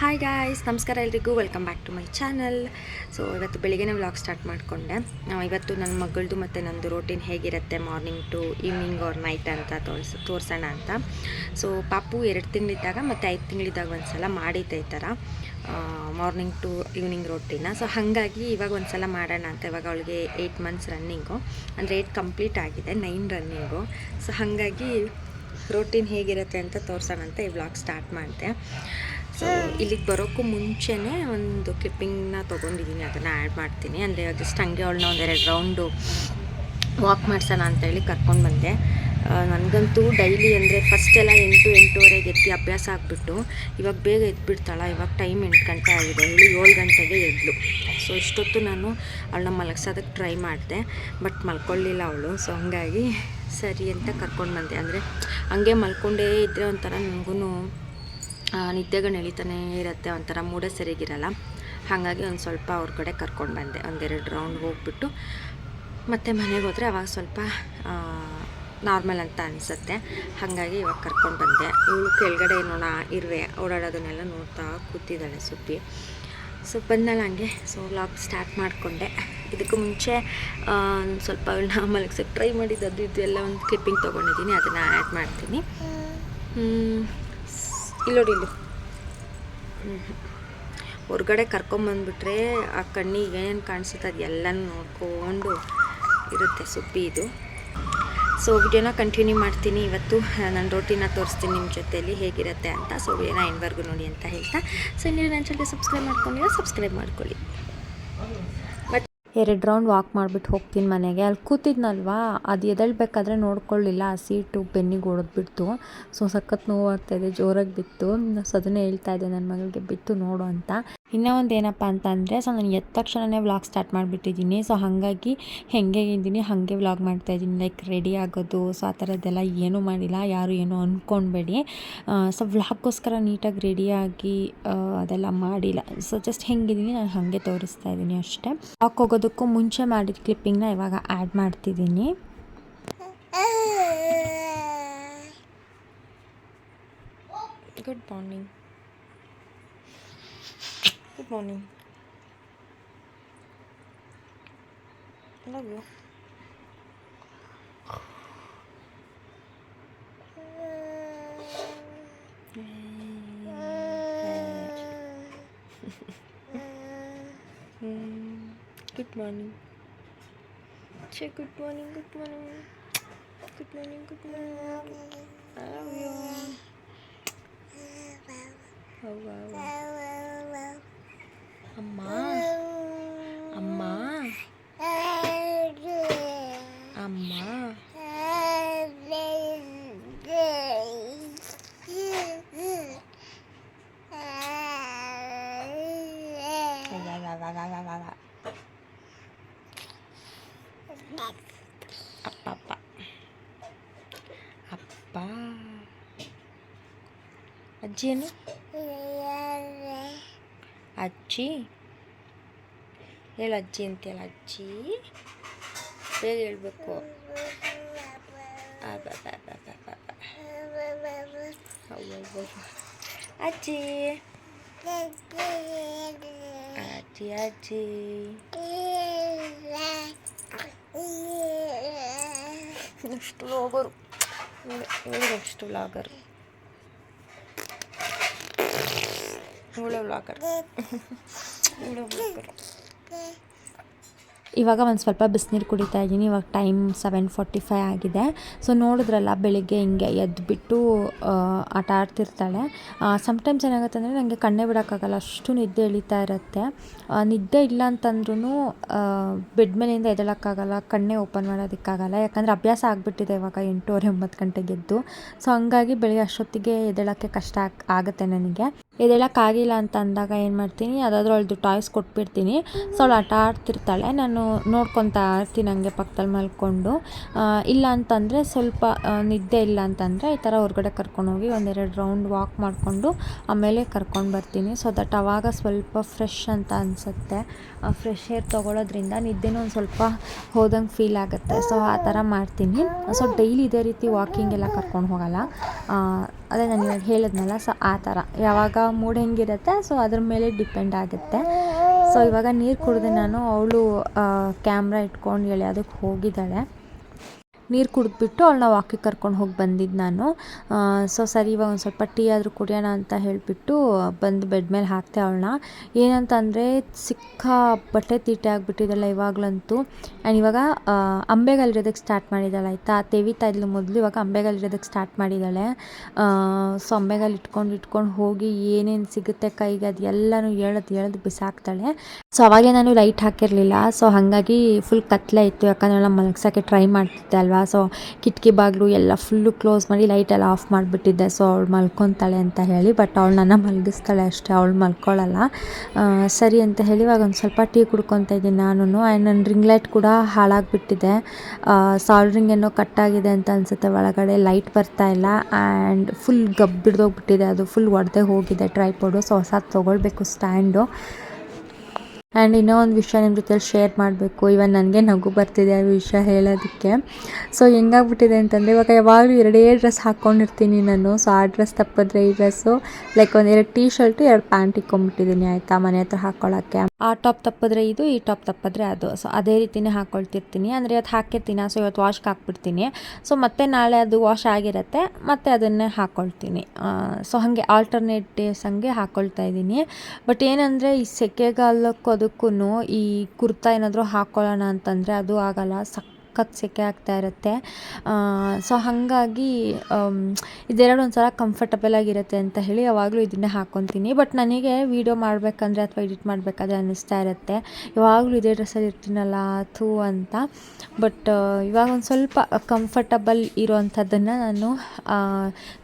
Hi guys ನಮಸ್ಕಾರ ಎಲ್ರಿಗೂ welcome back to my channel so ಇವತ್ತು ಬೆಳಿಗ್ಗೆನೇ ವ್ಲಾಗ್ ಸ್ಟಾರ್ಟ್ ಮಾಡಿಕೊಂಡೆ. ಇವತ್ತು ನನ್ನ ಮಗಳದು ಮತ್ತು ನಂದು ರೋಟೀನ್ ಹೇಗಿರುತ್ತೆ morning to evening or night ಅಂತ ತೋರಿಸ್, ತೋರಿಸೋಣ ಅಂತ. ಸೊ ಪಾಪು ಎರಡು ತಿಂಗಳಿದ್ದಾಗ ಮತ್ತು ಐದು ತಿಂಗಳಿದ್ದಾಗ ಒಂದು ಸಲ ಮಾಡಿದ್ದೆ ಈ ಥರ ಮಾರ್ನಿಂಗ್ ಟು ಈವ್ನಿಂಗ್ ರೋಟೀನ ಸೊ ಹಾಗಾಗಿ ಇವಾಗ ಒಂದು ಸಲ ಮಾಡೋಣ ಅಂತ ಇವಾಗ ಅವಳಿಗೆ ಏಯ್ಟ್ ಮಂತ್ಸ್ ರನ್ನಿಂಗು ಅಂದರೆ ಏಯ್ಟ್ ಕಂಪ್ಲೀಟ್ ಆಗಿದೆ ನೈನ್ ರನ್ನಿಂಗು ಸೊ ಹಾಗಾಗಿ ರೋಟೀನ್ ಹೇಗಿರುತ್ತೆ ಅಂತ ತೋರಿಸೋಣ ಅಂತ ಈ ವ್ಲಾಗ್ ಸ್ಟಾರ್ಟ್ ಮಾಡಿದೆ. ಸೊ, ಇಲ್ಲಿಗೆ ಬರೋಕ್ಕೂ ಮುಂಚೆನೇ ಒಂದು ಕ್ಲಿಪ್ಪಿಂಗ್ನ ತೊಗೊಂಡಿದ್ದೀನಿ ಅದನ್ನು ಆ್ಯಡ್ ಮಾಡ್ತೀನಿ. ಅಂದರೆ ಜಸ್ಟ್ ಹಂಗೆ ಅವಳನ್ನ ಒಂದೆರಡು ರೌಂಡು ವಾಕ್ ಮಾಡ್ಸೋಣ ಅಂತೇಳಿ ಕರ್ಕೊಂಡು ಬಂದೆ. ನನಗಂತೂ ಡೈಲಿ ಅಂದರೆ ಫಸ್ಟೆಲ್ಲ ಎಂಟು, ಎಂಟೂವರೆಗೆ ಎತ್ತಿ ಅಭ್ಯಾಸ ಆಗಿಬಿಟ್ಟು ಇವಾಗ ಬೇಗ ಎದ್ಬಿಡ್ತಾಳ. ಇವಾಗ ಟೈಮ್ ಎಂಟು ಗಂಟೆ ಆಗಿದೆ. ಹೇಳಿ ಏಳು ಗಂಟೆಗೆ ಎದ್ಲು. ಸೊ ಇಷ್ಟೊತ್ತು ನಾನು ಅವಳನ್ನ ಮಲಗ್ಸೋದಕ್ಕೆ ಟ್ರೈ ಮಾಡಿದೆ. ಬಟ್ ಮಲ್ಕೊಳ್ಳಿಲ್ಲ ಅವಳು. ಸೊ ಹಂಗಾಗಿ ಸರಿ ಅಂತ ಕರ್ಕೊಂಡು ಬಂದೆ. ಅಂದರೆ ಹಂಗೆ ಮಲ್ಕೊಂಡೇ ಇದ್ದರೆ ಒಂಥರ ನನಗೂ ನಿದ್ದೆಗಳು ಎಳಿತಾನೆ ಇರುತ್ತೆ, ಒಂಥರ ಮೂಡೇ ಸರಿಗಿರಲ್ಲ. ಹಾಗಾಗಿ ಒಂದು ಸ್ವಲ್ಪ ಅವ್ರ ಕಡೆ ಕರ್ಕೊಂಡು ಬಂದೆ. ಒಂದೆರಡು ರೌಂಡ್ ಹೋಗ್ಬಿಟ್ಟು ಮತ್ತೆ ಮನೆಗೆ ಹೋದರೆ ಅವಾಗ ಸ್ವಲ್ಪ ನಾರ್ಮಲ್ ಅಂತ ಅನಿಸುತ್ತೆ. ಹಾಗಾಗಿ ಇವಾಗ ಕರ್ಕೊಂಡು ಬಂದೆ. ಇವಳು ಕೆಳಗಡೆ ನೋಡ ಇರುವೆ, ಓಡಾಡೋದನ್ನೆಲ್ಲ ನೋಡ್ತಾ ಕೂತಿದ್ದಾಳೆ ಸುಬ್ಬಿ ಸೊ ಬಂದಲ್ಲ ಹಂಗೆ. ಸೊ ಲಾಕ್ ಸ್ಟಾರ್ಟ್ ಮಾಡಿಕೊಂಡೆ. ಇದಕ್ಕೂ ಮುಂಚೆ ಸ್ವಲ್ಪ ಅವಳನ್ನ ಮಲಗ್ಸಕ್ಕೆ ಟ್ರೈ ಮಾಡಿದ್ದು, ಅದು ಇದು ಎಲ್ಲ ಒಂದು ಕ್ಲಿಪ್ಪಿಂಗ್ ತೊಗೊಂಡಿದ್ದೀನಿ. ಅದನ್ನು ಆ್ಯಡ್ ಮಾಡ್ತೀನಿ. ಹ್ಮ್. ಇಲ್ಲೋಡಿ ಇಲ್ಲಿ. ಹೊರಗಡೆ ಕರ್ಕೊಂಬಂದ್ಬಿಟ್ರೆ ಆ ಕಣ್ಣಿಗೆ ಏನೇನು ಕಾಣಿಸುತ್ತೆ ಅದು ಎಲ್ಲನೂ ನೋಡ್ಕೊಂಡು ಇರುತ್ತೆ ಸುಪ್ಪಿ ಇದು. ಸೊ ವಿಡಿಯೋನ ಕಂಟಿನ್ಯೂ ಮಾಡ್ತೀನಿ. ಇವತ್ತು ನನ್ನ ರೊಟ್ಟಿನ ತೋರಿಸ್ತೀನಿ ನಿಮ್ಮ ಜೊತೆಯಲ್ಲಿ ಹೇಗಿರುತ್ತೆ ಅಂತ. ಸೊ ವಿಡಿಯೋನ ಎಂಡ್ವರೆಗೂ ನೋಡಿ ಅಂತ ಹೇಳ್ತಾ. ಸೊ ನೀವು ನನ್ನ ಚಾನಲ್ಗೆ ಸಬ್ಸ್ಕ್ರೈಬ್ ಮಾಡ್ಕೊಂಡಿರೋ ಸಬ್ಸ್ಕ್ರೈಬ್ ಮಾಡ್ಕೊಳ್ಳಿ. ಎರಡು ರೌಂಡ್ ವಾಕ್ ಮಾಡಿಬಿಟ್ಟು ಹೋಗ್ತೀನಿ ಮನೆಗೆ. ಅಲ್ಲಿ ಕೂತಿದ್ನಲ್ವಾ? ಅದು ಎದಳ್ಬೇಕಾದ್ರೆ ನೋಡ್ಕೊಳ್ಳಿಲ್ಲ. ಆ ಸೀಟು ಬೆನ್ನಿಗೆ ಹೊಡೆದ್ಬಿಡ್ತು ಸೊ ಸಖತ್ ನೋವಾಗ್ತಾಯಿದೆ ಜೋರಾಗಿ ಬಿತ್ತು. ಸೊ ಅದನ್ನೇ ಹೇಳ್ತಾ ಇದ್ದೆ ನನ್ನ ಮಗಳಿಗೆ, ಬಿತ್ತು ನೋಡು ಅಂತ. ಇನ್ನೂ ಒಂದು ಏನಪ್ಪ ಅಂತ ಅಂದರೆ ಸೊ ನಾನು ಎದ್ದ ತಕ್ಷಣವೇ ವ್ಲಾಗ್ ಸ್ಟಾರ್ಟ್ ಮಾಡಿಬಿಟ್ಟಿದ್ದೀನಿ. ಸೊ ಹಾಗಾಗಿ ಹೆಂಗೆ ಇದ್ದೀನಿ ಹಾಗೆ ವ್ಲಾಗ್ ಮಾಡ್ತಾಯಿದ್ದೀನಿ ಲೈಕ್ ರೆಡಿ ಆಗೋದು ಸೊ ಆ ಥರದ್ದೆಲ್ಲ ಏನೂ ಮಾಡಿಲ್ಲ ಯಾರು ಏನೂ ಅಂದ್ಕೊಳ್ಬೇಡಿ ಸೊ ವ್ಲಾಗ್ಗೋಸ್ಕರ ನೀಟಾಗಿ ರೆಡಿಯಾಗಿ ಅದೆಲ್ಲ ಮಾಡಿಲ್ಲ. ಸೊ ಜಸ್ಟ್ ಹೆಂಗಿದ್ದೀನಿ ನಾನು ಹಾಗೆ ತೋರಿಸ್ತಾ ಇದ್ದೀನಿ ಅಷ್ಟೇ. ವ್ಲಾಕ್ ಹೋಗೋದಕ್ಕೂ ಮುಂಚೆ ಮಾಡಿದ ಕ್ಲಿಪ್ಪಿಂಗ್ನ ಇವಾಗ ಆ್ಯಡ್ ಮಾಡ್ತಿದ್ದೀನಿ. Good morning Good morning. I love you. Mm. good morning. Say good morning, good morning. Good morning, good morning. I love you. Oh, ಅಮ್ಮ ಅಮ್ಮ ಅಮ್ಮ ಅಪ್ಪ ಅಪ್ಪ ಅಪ್ಪ ಅಜ್ಜಿ ಏನು ಅಜ್ಜಿ ಹೇಳು ಅಜ್ಜಿ ಅಂತೇಳ ಅಜ್ಜಿ ಬೇಗ ಹೇಳ್ಬೇಕು ಆ, ಬಾ, ಬಾ, ಬಾ, ಬಾ, ಬಾ, ಬಾ. ಅವ್ವ, ಅವ್ವ, ಅವ್ವ. ಅಜ್ಜಿ ಅಜ್ಜಿ ಅಜ್ಜಿ ನೆಕ್ಸ್ಟ್ ವ್ಲಾಗರು ಇವಳು ನೆಕ್ಸ್ಟ್ ವ್ಲಾಗರು ಇವಳು ವ್ಲಾಗರ್ ಇವಾಗ ಒಂದು ಸ್ವಲ್ಪ ಬಿಸಿನೀರು ಕುಡಿತಾ ಇದ್ದೀನಿ. ಇವಾಗ ಟೈಮ್ ಸೆವೆನ್ ಫಾರ್ಟಿ ಫೈ ಆಗಿದೆ. ಸೊ ನೋಡಿದ್ರಲ್ಲ, ಬೆಳಿಗ್ಗೆ ಹಿಂಗೆ ಎದ್ದುಬಿಟ್ಟು ಆಟ ಆಡ್ತಿರ್ತಾಳೆ. ಸಮ್ಟೈಮ್ಸ್ ಏನಾಗುತ್ತೆ ಅಂದರೆ ನನಗೆ ಕಣ್ಣೇ ಬಿಡೋಕ್ಕಾಗಲ್ಲ. ಅಷ್ಟು ನಿದ್ದೆ ಇಳಿತಾ ಇರುತ್ತೆ. ನಿದ್ದೆ ಇಲ್ಲ ಅಂತಂದ್ರೂ ಬೆಡ್ ಮೇಲಿಂದ ಎದಳೋಕ್ಕಾಗಲ್ಲ ಕಣ್ಣೇ ಓಪನ್ ಮಾಡೋದಕ್ಕಾಗಲ್ಲ. ಯಾಕಂದರೆ ಅಭ್ಯಾಸ ಆಗಿಬಿಟ್ಟಿದೆ ಇವಾಗ ಎಂಟೂವರೆ ಒಂಬತ್ತು ಗಂಟೆಗೆ ಎದ್ದು. ಸೊ ಹಂಗಾಗಿ ಬೆಳಿಗ್ಗೆ ಅಷ್ಟೊತ್ತಿಗೆ ಎದ್ದೇಳೋಕ್ಕೆ ಕಷ್ಟ ಆಗುತ್ತೆ ನನಗೆ. ಎದ್ದೇಳಕ್ಕಾಗಿಲ್ಲ ಅಂತ ಅಂದಾಗ ಏನು ಮಾಡ್ತೀನಿ ಅದಾದ್ರೂ ಅವಳದು ಟಾಯ್ಸ್ ಕೊಟ್ಬಿಡ್ತೀನಿ. ಸೊ ಅವಳು ಆಟ ಆಡ್ತಿರ್ತಾಳೆ. ನಾನು ನೋಡ್ಕೊತಾ ಆಡ್ತೀನಿ ಹಂಗೆ ಪಕ್ಕದಲ್ಲಿ ಮಲ್ಕೊಂಡು. ಇಲ್ಲ ಅಂತಂದರೆ ಸ್ವಲ್ಪ ನಿದ್ದೆ ಇಲ್ಲ ಅಂತಂದರೆ ಈ ಥರ ಹೊರಗಡೆ ಕರ್ಕೊಂಡೋಗಿ ಒಂದೆರಡು ರೌಂಡ್ ವಾಕ್ ಮಾಡಿಕೊಂಡು ಆಮೇಲೆ ಕರ್ಕೊಂಡು ಬರ್ತೀನಿ. ಸೊ ದಟ್ ಆವಾಗ ಸ್ವಲ್ಪ ಫ್ರೆಶ್ ಅಂತ ಅನಿಸುತ್ತೆ. ಫ್ರೆಶ್ ಏರ್ ತೊಗೊಳೋದ್ರಿಂದ ನಿದ್ದೆನೂ ಒಂದು ಸ್ವಲ್ಪ ಹೋದಂಗೆ ಫೀಲ್ ಆಗುತ್ತೆ. ಸೊ ಆ ಥರ ಮಾಡ್ತೀನಿ. ಸೊ ಡೈಲಿ ಇದೇ ರೀತಿ ವಾಕಿಂಗ್ ಎಲ್ಲ ಕರ್ಕೊಂಡು ಹೋಗಲ್ಲ. ಅದೇ ನಾನು ಇವಾಗ ಹೇಳಿದ್ನಲ್ಲ ಸೊ ಆ ಥರ. ಯಾವಾಗ ಮೂಡ್ ಹೆಂಗಿರುತ್ತೆ ಸೊ ಅದ್ರ ಮೇಲೆ ಡಿಪೆಂಡ್ ಆಗುತ್ತೆ. ಸೊ ಇವಾಗ ನೀರು ಕುಡಿದೆ ನಾನು ಅವಳು ಕ್ಯಾಮ್ರಾ ಇಟ್ಕೊಂಡು ಹೇಳಿ ಅದಕ್ಕೆ ಹೋಗಿದ್ದಾಳೆ. ನೀರು ಕುಡಿದ್ಬಿಟ್ಟು ಅವಳನ್ನ ವಾಕಿಗೆ ಕರ್ಕೊಂಡು ಹೋಗಿ ಬಂದಿದ್ದು ನಾನು. ಸೊ ಸರಿ, ಇವಾಗ ಒಂದು ಸ್ವಲ್ಪ ಟೀ ಆದರೂ ಕುಡಿಯೋಣ ಅಂತ ಹೇಳಿಬಿಟ್ಟು ಬಂದು ಬೆಡ್ ಮೇಲೆ ಹಾಕ್ತೆ ಅವಳನ್ನ. ಏನಂತಂದರೆ ಸಿಕ್ಕ ಬಟ್ಟೆ ತೀಟೆ ಆಗಿಬಿಟ್ಟಿದ್ದಲ್ಲ ಇವಾಗಲಂತೂ. ಆ್ಯಂಡ್ ಇವಾಗ ಅಂಬೆಗಲ್ಲಿರೋದಕ್ಕೆ ಸ್ಟಾರ್ಟ್ ಮಾಡಿದ್ದಾಳೆ ಆಯಿತಾ? ತೆವಿತಾ ಇದ್ಲು ಮೊದಲು, ಇವಾಗ ಅಂಬೆಗಲ್ಲಿರೋದಕ್ಕೆ ಸ್ಟಾರ್ಟ್ ಮಾಡಿದ್ದಾಳೆ ಸೊ ಅಂಬೆಗಲ್ಲಿ ಇಟ್ಕೊಂಡು ಇಟ್ಕೊಂಡು ಹೋಗಿ ಏನೇನು ಸಿಗುತ್ತೆ ಕೈಗೆ ಅದು ಎಲ್ಲನೂ ಎಳೆದು ಎಳೆದು ಬಿಸಾಕ್ತಾಳೆ. ಸೊ ಅವಾಗೇ ನಾನು ಲೈಟ್ ಹಾಕಿರಲಿಲ್ಲ ಸೊ ಹಾಗಾಗಿ ಫುಲ್ ಕತ್ಲೆ ಇತ್ತು, ಯಾಕಂದ್ರೆ ನಾನು ಮಲಗ್ಸೋಕ್ಕೆ ಟ್ರೈ ಮಾಡ್ತಿದ್ದೆ ಅಲ್ವಾ? ಸೊ ಕಿಟಕಿ ಬಾಗಿಲು ಎಲ್ಲ ಫುಲ್ಲು ಕ್ಲೋಸ್ ಮಾಡಿ ಲೈಟ್ ಎಲ್ಲ ಆಫ್ ಮಾಡಿಬಿಟ್ಟಿದ್ದೆ. ಸೊ ಅವಳು ಮಲ್ಕೊತಾಳೆ ಅಂತ ಹೇಳಿ ಬಟ್ ಅವಳು ನನ್ನ ಮಲಗಿಸ್ತಾಳೆ ಅಷ್ಟೇ, ಅವಳು ಮಲ್ಕೊಳ್ಳಲ್ಲ ಸರಿ ಅಂತ ಹೇಳಿ ಇವಾಗ ಒಂದು ಸ್ವಲ್ಪ ಟೀ ಕುಡ್ಕೊತಾ ಇದ್ದೀನಿ ನಾನು ಆ್ಯಂಡ್ ನನ್ನ ರಿಂಗ್ ಲೈಟ್ ಕೂಡ ಹಾಳಾಗಿಬಿಟ್ಟಿದೆ. ಸಾಲ್ಡ್ರಿಂಗ್ ಏನೋ ಕಟ್ಟಾಗಿದೆ ಅಂತ ಅನಿಸುತ್ತೆ, ಒಳಗಡೆ ಲೈಟ್ ಬರ್ತಾ ಇಲ್ಲ. ಆ್ಯಂಡ್ ಫುಲ್ ಗಬ್ಬಿಡ್ದೋಗ್ಬಿಟ್ಟಿದೆ, ಅದು ಫುಲ್ ಒಡೆದೇ ಹೋಗಿದೆ ಟ್ರೈಪೋಡು ಸೊ ಹೊಸ ತೊಗೊಳ್ಬೇಕು ಸ್ಟ್ಯಾಂಡು ಆ್ಯಂಡ್ ಇನ್ನೂ ಒಂದು ವಿಷಯ ನಿಮ್ಮ ಜೊತೆ ಶೇರ್ ಮಾಡಬೇಕು. ಇವನ್ ನನಗೆ ನಗು ಬರ್ತಿದೆ ಆ ವಿಷಯ ಹೇಳೋದಕ್ಕೆ. ಸೊ ಹೆಂಗಾಗ್ಬಿಟ್ಟಿದೆ ಅಂತಂದರೆ, ಇವಾಗ ಯಾವಾಗಲೂ ಎರಡೇ ಡ್ರೆಸ್ ಹಾಕ್ಕೊಂಡಿರ್ತೀನಿ ನಾನು. ಸೊ ಆ ಡ್ರೆಸ್ ತಪ್ಪಿದ್ರೆ ಈ ಡ್ರೆಸ್ಸು ಲೈಕ್ ಒಂದು ಎರಡು ಟೀ ಶರ್ಟು ಎರಡು ಪ್ಯಾಂಟ್ ಇಕ್ಕೊಂಬಿಟ್ಟಿದ್ದೀನಿ ಆಯಿತಾ ಮನೆ ಹತ್ರ ಹಾಕ್ಕೊಳ್ಳೋಕ್ಕೆ ಆ ಟಾಪ್ ತಪ್ಪಿದ್ರೆ ಇದು, ಈ ಟಾಪ್ ತಪ್ಪಿದ್ರೆ ಅದು. ಸೊ ಅದೇ ರೀತಿನೇ ಹಾಕ್ಕೊಳ್ತಿರ್ತೀನಿ ಅಂದರೆ ಇವತ್ತು ಹಾಕಿರ್ತೀನಿ? ಸೊ ಇವತ್ತು ವಾಶ್ಗೆ ಹಾಕ್ಬಿಡ್ತೀನಿ. ಸೊ ಮತ್ತೆ ನಾಳೆ ಅದು ವಾಶ್ ಆಗಿರುತ್ತೆ. ಮತ್ತೆ ಅದನ್ನೇ ಹಾಕ್ಕೊಳ್ತೀನಿ ಸೊ ಹಾಗೆ ಆಲ್ಟರ್ನೇಟ್ ಡೇಸ್ ಹಂಗೆ ಹಾಕ್ಕೊಳ್ತಾ ಇದ್ದೀನಿ ಬಟ್ ಏನಂದರೆ ಈ ಸೆಕೆಗಾಲಕ್ಕೂ ಅದಕ್ಕೂ ಈ ಕುರ್ತಾ ಏನಾದರೂ ಹಾಕ್ಕೊಳ್ಳೋಣ ಅಂತಂದರೆ ಅದು ಆಗಲ್ಲ. ಸಖತ್ ಸೆಕೆ ಆಗ್ತಾ ಇರುತ್ತೆ. ಸೊ ಹಾಗಾಗಿ ಇದೆರಡು ಒಂಥರ ಕಂಫರ್ಟಬಲ್ ಆಗಿರುತ್ತೆ ಅಂತ ಹೇಳಿ ಯಾವಾಗಲೂ ಇದನ್ನೇ ಹಾಕ್ಕೊತೀನಿ ಬಟ್ ನನಗೆ ವೀಡಿಯೋ ಮಾಡಬೇಕಂದ್ರೆ ಅಥವಾ ಎಡಿಟ್ ಮಾಡಬೇಕಾದ್ರೆ ಅನ್ನಿಸ್ತಾ ಇರುತ್ತೆ. ಯಾವಾಗಲೂ ಇದೇ ಡ್ರೆಸ್ಸಲ್ಲಿ ಇರ್ತೀನಲ್ಲ, ಥೂ ಅಂತ. ಬಟ್ ಇವಾಗ ಒಂದು ಸ್ವಲ್ಪ ಕಂಫರ್ಟಬಲ್ ಇರೋವಂಥದ್ದನ್ನು ನಾನು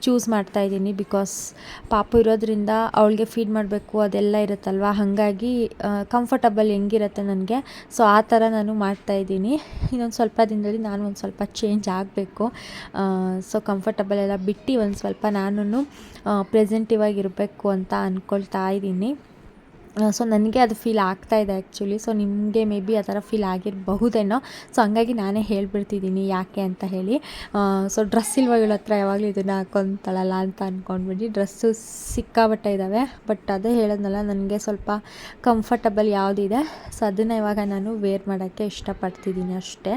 ಚೂಸ್ ಮಾಡ್ತಾ ಇದ್ದೀನಿ. ಬಿಕಾಸ್ ಪಾಪು ಇರೋದ್ರಿಂದ ಅವಳಿಗೆ ಫೀಡ್ ಮಾಡಬೇಕು, ಅದೆಲ್ಲ ಇರುತ್ತಲ್ವ? ಹಾಗಾಗಿ ಕಂಫರ್ಟಬಲ್ ಹೆಂಗಿರುತ್ತೆ ನನಗೆ? ಸೊ ಆ ಥರ ನಾನು ಮಾಡ್ತಾ ಇದ್ದೀನಿ. ಇನ್ನೊಂದು ಸ್ವಲ್ಪ ದಿನದಲ್ಲಿ ನಾನು ಒಂದು ಸ್ವಲ್ಪ ಚೇಂಜ್ ಆಗಬೇಕು. ಸೊ ಕಂಫರ್ಟಬಲ್ ಎಲ್ಲ ಬಿಟ್ಟು ಒಂದು ಸ್ವಲ್ಪ ನಾನು ಪ್ರೆಸೆಂಟಿವ್ ಆಗಿರಬೇಕು ಅಂತ ಅಂದ್ಕೊಳ್ತಾ ಇದ್ದೀನಿ. ಸೊ ನನಗೆ ಅದು ಫೀಲ್ ಆಗ್ತಾ ಇದೆ ಆ್ಯಕ್ಚುಲಿ ಸೊ ನಿಮಗೆ ಮೇ ಬಿ ಆ ಥರ ಫೀಲ್ ಆಗಿರಬಹುದೇನೋ. ಸೊ ಹಂಗಾಗಿ ನಾನೇ ಹೇಳ್ಬಿಡ್ತಿದ್ದೀನಿ ಯಾಕೆ ಅಂತ ಹೇಳಿ. ಸೊ ಡ್ರೆಸ್ ಇಲ್ವ ಇವಳ ಹತ್ರ ಯಾವಾಗಲೂ ಇದನ್ನು ಹಾಕೊತಾಳಲ್ಲ ಅಂತ ಅಂದ್ಕೊಂಡ್ಬಿಟ್ಟು ಡ್ರೆಸ್ಸು ಸಿಕ್ಕಾಬಟ್ಟೆ ಇದ್ದಾವೆ ಬಟ್ ಅದೇ ಹೇಳೋದ್ನಲ್ಲ, ನನಗೆ ಸ್ವಲ್ಪ ಕಂಫರ್ಟಬಲ್ ಯಾವುದಿದೆ. ಸೊ ಅದನ್ನು ಇವಾಗ ನಾನು ವೇರ್ ಮಾಡೋಕ್ಕೆ ಇಷ್ಟಪಡ್ತಿದ್ದೀನಿ ಅಷ್ಟೇ.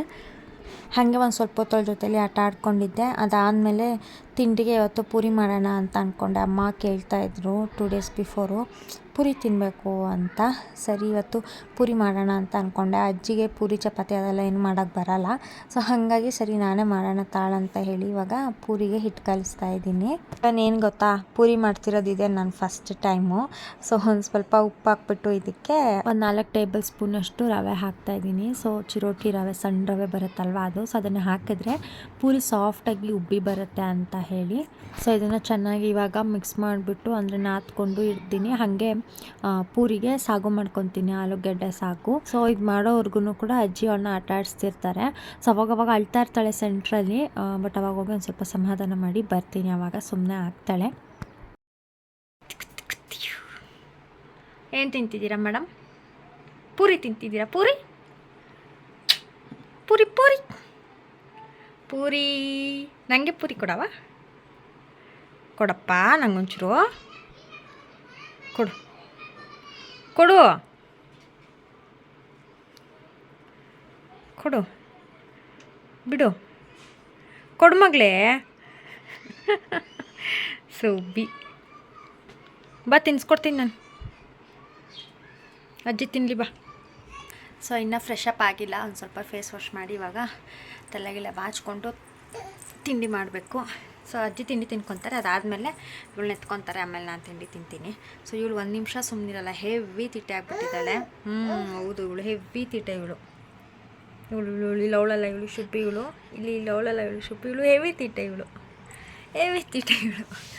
ಹಾಗೆ ಒಂದು ಸ್ವಲ್ಪ ಹೊತ್ತೊಳ ಜೊತೆಲಿ ಆಟ ಆಡ್ಕೊಂಡಿದ್ದೆ. ಅದಾದಮೇಲೆ ತಿಂಡಿಗೆ ಇವತ್ತು ಪೂರಿ ಮಾಡೋಣ ಅಂತ ಅಂದ್ಕೊಂಡೆ ಅಮ್ಮ ಕೇಳ್ತಾಯಿದ್ರು ಟೂ ಡೇಸ್ ಬಿಫೋರು ಪೂರಿ ತಿನ್ನಬೇಕು ಅಂತ. ಸರಿ, ಇವತ್ತು ಪೂರಿ ಮಾಡೋಣ ಅಂತ ಅಂದ್ಕೊಂಡೆ ಅಜ್ಜಿಗೆ ಪೂರಿ ಚಪಾತಿ ಅದೆಲ್ಲ ಏನು ಮಾಡೋಕ್ಕೆ ಬರಲ್ಲ. ಸೊ ಹಾಗಾಗಿ ಸರಿ, ನಾನೇ ಮಾಡೋಣ ತಾಳಂತ ಹೇಳಿ ಇವಾಗ ಪೂರಿಗೆ ಹಿಟ್ಟು ಕಲಿಸ್ತಾ ಇದ್ದೀನಿ. ಏನು ಗೊತ್ತಾ? ಪೂರಿ ಮಾಡ್ತಿರೋದಿದೆ ನಾನು ಫಸ್ಟ್ ಟೈಮು ಸೊ ಒಂದು ಸ್ವಲ್ಪ ಉಪ್ಪು ಹಾಕ್ಬಿಟ್ಟು ಇದಕ್ಕೆ ಒಂದು ನಾಲ್ಕು ಟೇಬಲ್ ಸ್ಪೂನಷ್ಟು ರವೆ ಹಾಕ್ತಾ ಇದ್ದೀನಿ. ಸೊ ಚಿರೋಟಿ ರವೆ, ಸಣ್ಣ ರವೆ ಬರುತ್ತಲ್ವ ಅದು. ಸೊ ಅದನ್ನು ಹಾಕಿದ್ರೆ ಪೂರಿ ಸಾಫ್ಟಾಗಿ ಉಬ್ಬಿ ಬರುತ್ತೆ ಅಂತ ಹೇಳಿ. ಸೊ ಇದನ್ನು ಚೆನ್ನಾಗಿ ಇವಾಗ ಮಿಕ್ಸ್ ಮಾಡಿಬಿಟ್ಟು ಅಂದರೆ ನಾದ್ಕೊಂಡು ಇಡ್ತೀನಿ. ಹಾಗೆ ಪೂರಿಗೆ ಸಾಗು ಮಾಡ್ಕೊತೀನಿ, ಆಲೂಗಡ್ಡೆ ಸಾಗು. ಸೊ ಇದು ಮಾಡೋವರೆಗೂ ಕೂಡ ಅಜ್ಜಿ ಅವ್ರನ್ನ ಆಟ ಆಡಿಸ್ತಿರ್ತಾರೆ. ಸೊ ಅವಾಗವಾಗ ಅಳ್ತಾ ಇರ್ತಾಳೆ ಸೆಂಟ್ರಲ್ಲಿ ಬಟ್ ಅವಾಗ ಹೋಗಿ ಒಂದು ಸ್ವಲ್ಪ ಸಮಾಧಾನ ಮಾಡಿ ಬರ್ತೀನಿ. ಅವಾಗ ಸುಮ್ಮನೆ ಆಗ್ತಾಳೆ. ಏನು ತಿಂತಿದ್ದೀರಾ ಮೇಡಮ್ ಪೂರಿ ತಿಂತಿದ್ದೀರಾ? ಪೂರಿ? ಪೂರಿ ಪೂರಿ? ಪೂರಿ. ನನಗೆ ಪೂರಿ ಕೊಡವ? ಕೊಡಪ್ಪ ನಂಗೊಂಚೂರು ಕೊಡು. ಕೊಡು. ಕೊಡು. ಬಿಡು. ಕೊಡು ಮಗಳೇ. ಸುಬ್ಬಿ ಬಾ, ತಿನ್ಸ್ಕೊಡ್ತೀನಿ ನಾನು. ಅಜ್ಜಿ ತಿನ್ನಲಿ ಬಾ. ಸೊ ಇನ್ನೂ ಫ್ರೆಶ್ ಅಪ್ ಆಗಿಲ್ಲ. ಒಂದು ಸ್ವಲ್ಪ ಫೇಸ್ ವಾಶ್ ಮಾಡಿ ಇವಾಗ. ತಲೆಗೆಲ್ಲ ಬಾಚ್ಕೊಂಡು ತಿಂಡಿ ಮಾಡಬೇಕು. ಸೊ, ಅಜ್ಜಿ ತಿಂಡಿ ತಿನ್ಕೊತಾರೆ. ಅದಾದಮೇಲೆ ಇವಳು ಎತ್ಕೊತಾರೆ. ಆಮೇಲೆ ನಾನು ತಿಂಡಿ ತಿಂತೀನಿ. ಸೊ, ಇವಳು ಒಂದು ನಿಮಿಷ ಸುಮ್ಮನಿರಲ್ಲ ಹೆವಿ ತಿಟ್ಟೆ ಆಗ್ಬಿಟ್ಟಿದ್ದಾಳೆ. ಹ್ಞೂ ಹೌದು. ಇವಳು ಹೆವಿ ತಿಟ್ಟೆ ಇವಳು. ಇವಳು ಇವಳು, ಇಲ್ಲಿ ಅವಳಲ್ಲ. ಇವಳು ಶುಬ್ಬಿ ಇವಳು. ಇಲ್ಲಿ ಇಲ್ಲಿ ಅವಳಲ್ಲ. ಇವಳು ಶುಬ್ಬಿ ಇವಳು. ಹೆವಿ ತಿಟ್ಟೆ ಇವಳು. ಹೆವಿ ತಿಟ್ಟೆ ಇವಳು.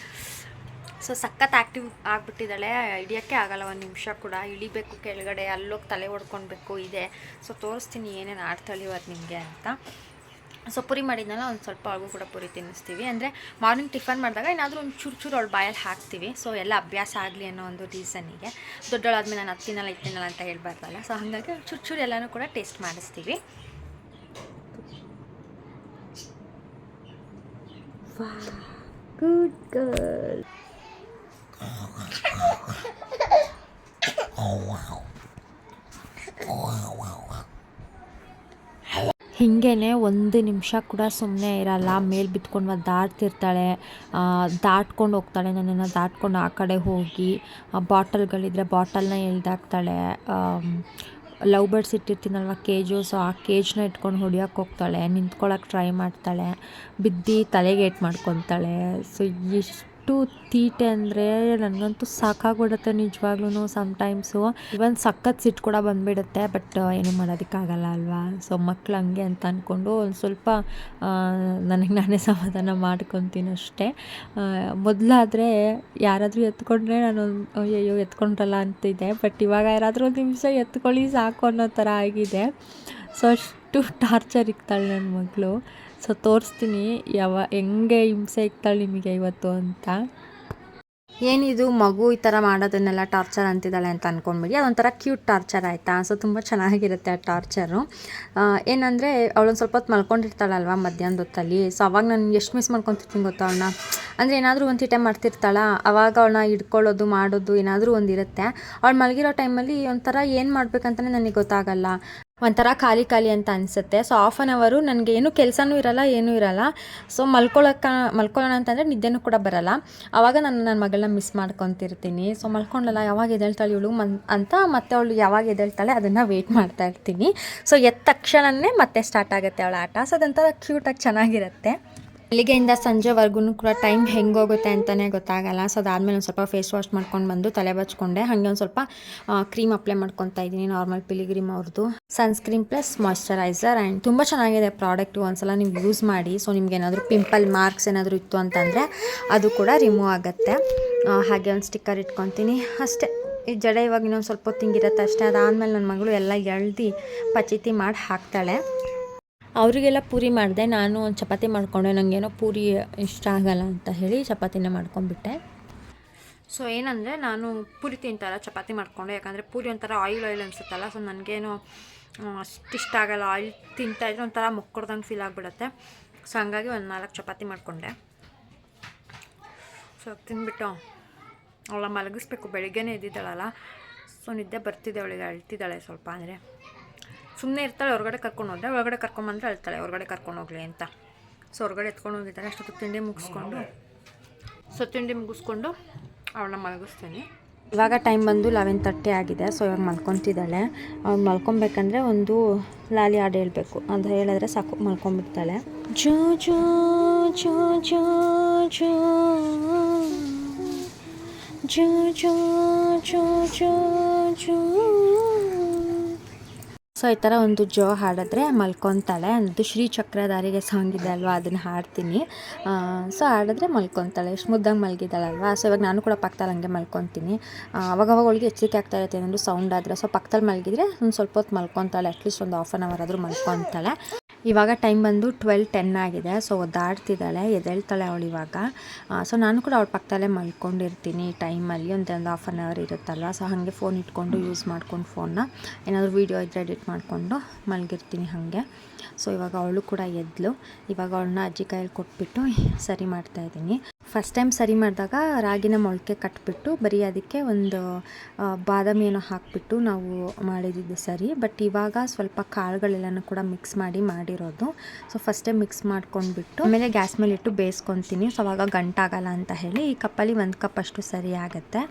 ಸೊ, ಸಖತ್ ಆ್ಯಕ್ಟಿವ್ ಆಗಿಬಿಟ್ಟಿದ್ದಾಳೆ. ಹಿಡಿಯೋಕ್ಕೆ ಆಗಲ್ಲ. ಒಂದು ನಿಮಿಷ ಕೂಡ. ಇಳಿಬೇಕು ಕೆಳಗಡೆ. ಅಲ್ಲೋಗಿ ತಲೆ ಹೊಡ್ಕೊಳ್ಬೇಕು ಇದೆ. ಸೊ, ತೋರಿಸ್ತೀನಿ ಏನೇನು ಆಡ್ತಾಳೆ ಇವತ್ತು ನಿಮಗೆ ಅಂತ. ಸೊ ಪುರಿ ಮಾಡಿದ್ನಲ್ಲ ಒಂದು ಸ್ವಲ್ಪ ಅವಳಿಗೂ ಕೂಡ ಪುರಿ ತಿನ್ನಿಸ್ತೀವಿ. ಅಂದರೆ ಮಾರ್ನಿಂಗ್ ಟಿಫನ್ ಮಾಡಿದಾಗ ಏನಾದರೂ ಒಂದು ಚೂರು ಚೂರು ಅವಳು ಬಾಯಲ್ಲಿ ಹಾಕ್ತೀವಿ. ಸೊ ಎಲ್ಲ ಅಭ್ಯಾಸ ಆಗಲಿ ಅನ್ನೋ ಒಂದು ರೀಸನ್ನಿಗೆ ದೊಡ್ಡವಳಾದ್ಮೇಲೆ ನಾನು ಹತ್ತಿನಲ್ಲ ಇತ್ತಿನಲ್ಲ ಅಂತ ಹೇಳ್ಬಾರ್ದಲ್ಲ. ಸೊ ಹಾಗಾಗಿ ಚೂರು ಚೂರು ಎಲ್ಲನೂ ಕೂಡ ಟೇಸ್ಟ್ ಮಾಡಿಸ್ತೀವಿ. Good girl. ಹಿಂಗೇ ಒಂದು ನಿಮಿಷ ಕೂಡ ಸುಮ್ಮನೆ ಇರಲ್ಲ. ಮೇಲೆ ಬಿದ್ಕೊಂಡು ದಾಟ್ತಿರ್ತಾಳೆ. ದಾಟ್ಕೊಂಡು ಹೋಗ್ತಾಳೆ. ನನ್ನನ್ನು ದಾಟ್ಕೊಂಡು ಆ ಕಡೆ ಹೋಗಿ ಬಾಟಲ್ಗಳಿದ್ರೆ ಬಾಟಲ್ನ ಎಳ್ದಾಕ್ತಾಳೆ. ಲವ್ ಬರ್ಡ್ಸ್ ಇಟ್ಟಿರ್ತೀನಲ್ವ ಕೇಜು ಸೊ ಆ ಕೇಜ್ನ ಇಟ್ಕೊಂಡು ಹೊಡಿಯೋಕೆ ಹೋಗ್ತಾಳೆ. ನಿಂತ್ಕೊಳ್ಳೋಕೆ ಟ್ರೈ ಮಾಡ್ತಾಳೆ. ಬಿದ್ದು ತಲೆಗೆ ಏಟ್ ಮಾಡ್ಕೊತಾಳೆ. ಸೊ ಎಷ್ಟು ತೀಟೆ ಅಂದರೆ ನನಗಂತೂ ಸಾಕಾಗ್ಬಿಡುತ್ತೆ ನಿಜವಾಗ್ಲೂ ಸಮ್ಟೈಮ್ಸು ಇವನ್ ಸಖತ್ ಸಿಟ್ಟು ಕೂಡ ಬಂದುಬಿಡುತ್ತೆ ಬಟ್ ಏನು ಮಾಡೋದಕ್ಕಾಗಲ್ಲ ಅಲ್ವಾ? ಸೊ ಮಕ್ಳು ಹಂಗೆ ಅಂತ ಅಂದ್ಕೊಂಡು ಒಂದು ಸ್ವಲ್ಪ ನನಗೆ ನಾನೇ ಸಮಾಧಾನ ಮಾಡ್ಕೊತೀನಿ ಅಷ್ಟೇ. ಮೊದಲಾದರೆ ಯಾರಾದರೂ ಎತ್ಕೊಂಡ್ರೆ ನಾನು ಅಯ್ಯೋ ಎತ್ಕೊಂಡ್ರಲ್ಲ ಅಂತಿದ್ದೆ ಬಟ್ ಇವಾಗ ಯಾರಾದರೂ ಒಂದು ನಿಮಿಷ ಎತ್ಕೊಳ್ಳಿ ಸಾಕು ಅನ್ನೋ ಥರ ಆಗಿದೆ. ಸೊ ಅಷ್ಟು ಟಾರ್ಚರ್ ಇಕ್ತಾಳೆ ನನ್ನ ಮಗಳು. ಸೊ ತೋರಿಸ್ತೀನಿ ಯಾವ, ಹೆಂಗೆ ಹಿಂಸೆ ಇಕ್ತಾಳೆ ನಿಮಗೆ ಇವತ್ತು ಅಂತ. ಏನಿದು ಮಗು ಈ ಥರ ಮಾಡೋದನ್ನೆಲ್ಲ ಟಾರ್ಚರ್ ಅಂತಿದ್ದಾಳೆ ಅಂತ ಅಂದ್ಕೊಂಡ್ಬಿಡಿ ಅದೊಂಥರ ಕ್ಯೂಟ್ ಟಾರ್ಚರ್ ಆಯಿತಾ? ಸೊ ತುಂಬ ಚೆನ್ನಾಗಿರುತ್ತೆ ಆ ಟಾರ್ಚರು ಏನಂದರೆ, ಅವಳೊಂದು ಸ್ವಲ್ಪ ಹೊತ್ತು ಮಲ್ಕೊಂಡಿರ್ತಾಳಲ್ವ ಮಧ್ಯಾಹ್ನದ ಹೊತ್ತಲ್ಲಿ? ಸೊ ಅವಾಗ ನಾನು ಎಷ್ಟು ಮಿಸ್ ಮಾಡ್ಕೊತಿರ್ತೀನಿ ಗೊತ್ತಾ ಅವಳನ್ನ? ಅಂದರೆ ಏನಾದರೂ ಒಂದು ಟೈಮ್ ಮಾಡ್ತಿರ್ತಾಳ? ಅವಾಗ ಅವಳನ್ನ ಹಿಡ್ಕೊಳ್ಳೋದು, ಮಾಡೋದು ಏನಾದರೂ ಒಂದು ಇರುತ್ತೆ ಅವಳು ಮಲಗಿರೋ ಟೈಮಲ್ಲಿ ಒಂಥರ ಏನು ಮಾಡ್ಬೇಕಂತಲೇ ನನಗೆ ಗೊತ್ತಾಗಲ್ಲ. ಒಂಥರ ಖಾಲಿ ಖಾಲಿ ಅಂತ ಅನಿಸುತ್ತೆ. ಸೊ ಆಫ್ ಆನ್ ಅವರು ನನಗೆ ಏನು ಕೆಲಸನೂ ಇರಲ್ಲ, ಏನೂ ಇರಲ್ಲ. ಸೊ ಮಲ್ಕೊಳಕ್ಕೆ ಮಲ್ಕೊಳ್ಳೋಣ ಅಂತಂದರೆ ನಿದ್ದೆನೂ ಕೂಡ ಬರಲ್ಲ. ಆವಾಗ ನಾನು ನನ್ನ ಮಗಳನ್ನ ಮಿಸ್ ಮಾಡ್ಕೊತಿರ್ತೀನಿ. ಸೊ ಮಲ್ಕೊಂಡಲ್ಲ, ಯಾವಾಗ ಎದ್ದೇಳ್ತಾಳೆ ಇವಳು ಮನ್, ಅಂತ ಮತ್ತೆ ಅವಳು ಯಾವಾಗ ಎದ್ದೇಳ್ತಾಳೆ ಅದನ್ನು ವೆಯ್ಟ್ ಮಾಡ್ತಾ ಇರ್ತೀನಿ. ಸೊ ಎದ್ದ ತಕ್ಷಣವೇ ಮತ್ತೆ ಸ್ಟಾರ್ಟ್ ಆಗುತ್ತೆ ಅವಳ ಆಟ. ಸೊ ಅದೊಂಥರ ಕ್ಯೂಟಾಗಿ ಚೆನ್ನಾಗಿರುತ್ತೆ. ಬೆಳಿಗ್ಗೆಯಿಂದ ಸಂಜೆವರೆಗೂ ಕೂಡ ಟೈಮ್ ಹೆಂಗೋಗುತ್ತೆ ಅಂತಲೇ ಗೊತ್ತಾಗಲ್ಲ. ಸೊ ಅದಾದಮೇಲೆ ಒಂದು ಸ್ವಲ್ಪ ಫೇಸ್ ವಾಶ್ ಮಾಡ್ಕೊಂಡು ಬಂದು ತಲೆ ಬಚ್ಕೊಂಡೆ. ಹಾಗೆ ಒಂದು ಸ್ವಲ್ಪ ಕ್ರೀಮ್ ಅಪ್ಲೈ ಮಾಡ್ಕೊತಾ ಇದ್ದೀನಿ ನಾರ್ಮಲ್ ಪಿಲಿಗ್ರೀಮ್ ಅವ್ರದ್ದು ಸನ್ಸ್ಕ್ರೀನ್ ಪ್ಲಸ್ ಮಾಯ್ಶ್ಚರೈಸರ್ ಆ್ಯಂಡ್ ತುಂಬ ಚೆನ್ನಾಗಿದೆ ಪ್ರಾಡಕ್ಟು ಒಂದ್ಸಲ ನೀವು ಯೂಸ್ ಮಾಡಿ. ಸೊ ನಿಮ್ಗೆ ಏನಾದರೂ ಪಿಂಪಲ್ ಮಾರ್ಕ್ಸ್ ಏನಾದರೂ ಇತ್ತು ಅಂತಂದರೆ ಅದು ಕೂಡ ರಿಮೂವ್ ಆಗುತ್ತೆ. ಹಾಗೆ ಒಂದು ಸ್ಟಿಕ್ಕರ್ ಇಟ್ಕೊತೀನಿ. ಅಷ್ಟೇ. ಈ ಜಡ ಇವಾಗ ಇನ್ನೊಂದು ಸ್ವಲ್ಪ ಹೊತ್ತು ಅಷ್ಟೇ. ಅದಾದಮೇಲೆ ನನ್ನ ಮಗಳು ಎಲ್ಲ ಎಳ್ದು ಪಚಿತಿ ಮಾಡಿ ಹಾಕ್ತಾಳೆ. ಅವರಿಗೆಲ್ಲ ಪೂರಿ ಮಾಡಿದೆ. ನಾನು ಒಂದು ಚಪಾತಿ ಮಾಡಿಕೊಂಡೆ. ನನಗೇನೋ ಪೂರಿ ಇಷ್ಟ ಆಗಲ್ಲ ಅಂತ ಹೇಳಿ ಚಪಾತಿನೇ ಮಾಡ್ಕೊಂಡ್ಬಿಟ್ಟೆ. ಸೊ ಏನಂದರೆ ನಾನು ಪೂರಿ ತಿಂತಾರ, ಚಪಾತಿ ಮಾಡಿಕೊಂಡೆ. ಯಾಕಂದರೆ ಪೂರಿ ಒಂಥರ ಆಯಿಲ್ ಆಯಿಲ್ ಅನಿಸುತ್ತಲ್ಲ ಸೊ ನನಗೇನು ಅಷ್ಟು ಇಷ್ಟ ಆಗಲ್ಲ. ಆಯಿಲ್ ತಿಂತಾಯಿದ್ರೆ ಒಂಥರ ಮುಕ್ಕೊಡ್ದಂಗೆ ಫೀಲ್ ಆಗಿಬಿಡುತ್ತೆ. ಸೊ ಹಂಗಾಗಿ ಒಂದು ನಾಲ್ಕು ಚಪಾತಿ ಮಾಡಿಕೊಂಡೆ. ಸೊ ತಿಂದ್ಬಿಟ್ಟು ಅವಳ ಮಲಗಿಸ್ಬೇಕು. ಬೆಳಿಗ್ಗೆನೇ ಇದ್ದಿದ್ದಾಳಲ್ಲ ಸೊ ನಿದ್ದೆ ಬರ್ತಿದ್ದೆ ಅವಳಿಗೆ. ಅಳ್ತಿದ್ದಾಳೆ ಸ್ವಲ್ಪ ಅಂದರೆ. ಸುಮ್ಮನೆ ಇರ್ತಾಳೆ, ಹೊರಗಡೆ ಕರ್ಕೊಂಡು ಹೋದ್ರೆ ಒಳಗಡೆ ಕರ್ಕೊಂಬಂದ್ರೆ ಅಳ್ತಾಳೆ, ಹೊರಗಡೆ ಕರ್ಕೊಂಡು ಹೋಗಲಿ ಅಂತ. ಸೊ ಹೊರಗಡೆ ಎತ್ಕೊಂಡು ಹೋಗಿದ್ದಾರೆ ಅಷ್ಟೊತ್ತು ತಿಂಡಿ ಮುಗಿಸ್ಕೊಂಡು. ಸೊ ತಿಂಡಿ ಮುಗಿಸ್ಕೊಂಡು ಅವಳನ್ನ ಮಲಗಿಸ್ತೀನಿ. ಇವಾಗ ಟೈಮ್ ಬಂದು ಲೆವೆನ್ ತರ್ಟಿ ಆಗಿದೆ ಸೊ ಇವಾಗ ಮಲ್ಕೊತಿದ್ದಾಳೆ. ಅವ್ಳು ಮಲ್ಕೊಬೇಕಂದ್ರೆ ಒಂದು ಲಾಲಿ ಹಾಡು ಹೇಳಬೇಕು. ಅಂತ ಹೇಳಿದ್ರೆ ಸಾಕು, ಮಲ್ಕೊಂಬಿಡ್ತಾಳೆ. ಜೋ ಜೋ ಜೋ ಜೋ ಜೋ. ಜೋ ಜೋ ಜೋ ಜೋ ಜೋ. ಸೊ, ಈ ಥರ ಒಂದು ಜೋ ಹಾಡಿದ್ರೆ ಮಲ್ಕೊತಾಳೆ ಅದು ಶ್ರೀ ಚಕ್ರಧಾರಿಗೆ ಸಾಂಗ್ ಇದೆ ಅಲ್ವಾ, ಅದನ್ನು ಹಾಡ್ತೀನಿ. ಸೊ, ಹಾಡಿದ್ರೆ ಮಲ್ಕೊತಾಳೆ ಎಷ್ಟು ಮುದ್ದಂಗೆ ಮಲಗಿದ್ದಾಳಲ್ವಾ? ಸೊ, ಇವಾಗ ನಾನು ಕೂಡ ಪಕ್ಕದಲ್ಲಿ ಹಂಗೆ ಮಲ್ಕೊತೀನಿ ಅವಾಗ ಅವಳಿಗೆ ಎಚ್ಚರಿಕೆ ಆಗ್ತಾ ಇರುತ್ತೆ ಏನಾದರೂ ಸೌಂಡ್ ಆದರೆ. ಸೊ ಪಕ್ಕದಲ್ಲಿ ಮಲಗಿದ್ರೆ ಒಂದು ಸ್ವಲ್ಪ ಹೊತ್ತು ಮಲ್ಕೊತಾಳೆ ಅಟ್ಲೀಸ್ಟ್ ಒಂದು ಹಾಫ್ ಆನ್ ಅವರ್ ಆದರೂ ಮಲ್ಕೊತಾಳೆ ಇವಾಗ ಟೈಮ್ ಬಂದು ಟ್ವೆಲ್ ಟೆನ್ ಆಗಿದೆ. ಸೊ, ಒದ್ದಾಡ್ತಿದ್ದಾಳೆ, ಎದ್ದೇಳ್ತಾಳೆ ಅವಳು ಇವಾಗ. ಸೊ, ನಾನು ಕೂಡ ಅವಳ ಪಕ್ಕದಲ್ಲೇ ಮಲ್ಕೊಂಡಿರ್ತೀನಿ ಟೈಮಲ್ಲಿ. ಒಂದು ಒಂದು ಹಾಫ್ ಆನ್ ಅವರ್ ಇರುತ್ತಲ್ವ? ಸೊ, ಹಾಗೆ ಫೋನ್ ಇಟ್ಕೊಂಡು ಯೂಸ್ ಮಾಡ್ಕೊಂಡು ಫೋನ್ನ ಏನಾದರೂ ವೀಡಿಯೋ ಇದ್ದರೆ ಎಡಿಟ್ ಮಾಡಿಕೊಂಡು ಮಲಗಿರ್ತೀನಿ ಹಾಗೆ. ಸೊ, ಇವಾಗ ಅವಳು ಕೂಡ ಎದ್ಲು. ಇವಾಗ ಅವಳನ್ನ ಅಜ್ಜಿ ಕೈಯಲ್ಲಿ ಕೊಟ್ಬಿಟ್ಟು ಸರಿ ಮಾಡ್ತಾಯಿದ್ದೀನಿ ಫಸ್ಟ್ ಟೈಮ್ ಸರಿ ಮಾಡಿದಾಗ ರಾಗಿನ ಮೊಳಕೆ ಕಟ್ಬಿಟ್ಟು ಬರೀ ಅದಕ್ಕೆ ಒಂದು ಬಾದಾಮಿ ಏನೋ ಹಾಕಿಬಿಟ್ಟು ನಾವು ಮಾಡಿದ್ದು ಸರಿ. ಬಟ್ ಇವಾಗ ಸ್ವಲ್ಪ ಕಾಳುಗಳೆಲ್ಲನೂ ಕೂಡ ಮಿಕ್ಸ್ ಮಾಡಿ ಮಾಡಿರೋದು. ಸೊ ಫಸ್ಟೇ ಮಿಕ್ಸ್ ಮಾಡ್ಕೊಂಡ್ಬಿಟ್ಟು, ಆಮೇಲೆ ಗ್ಯಾಸ್ ಮೇಲೆ ಇಟ್ಟು ಬೇಯಿಸ್ಕೊತೀನಿ. ಸೊ ಅವಾಗ ಗಂಟಾಗಲ್ಲ ಅಂತ ಹೇಳಿ ಈ ಕಪ್ಪಲ್ಲಿ ಒಂದು ಕಪ್ ಅಷ್ಟು ಸರಿ ಆಗುತ್ತೆ.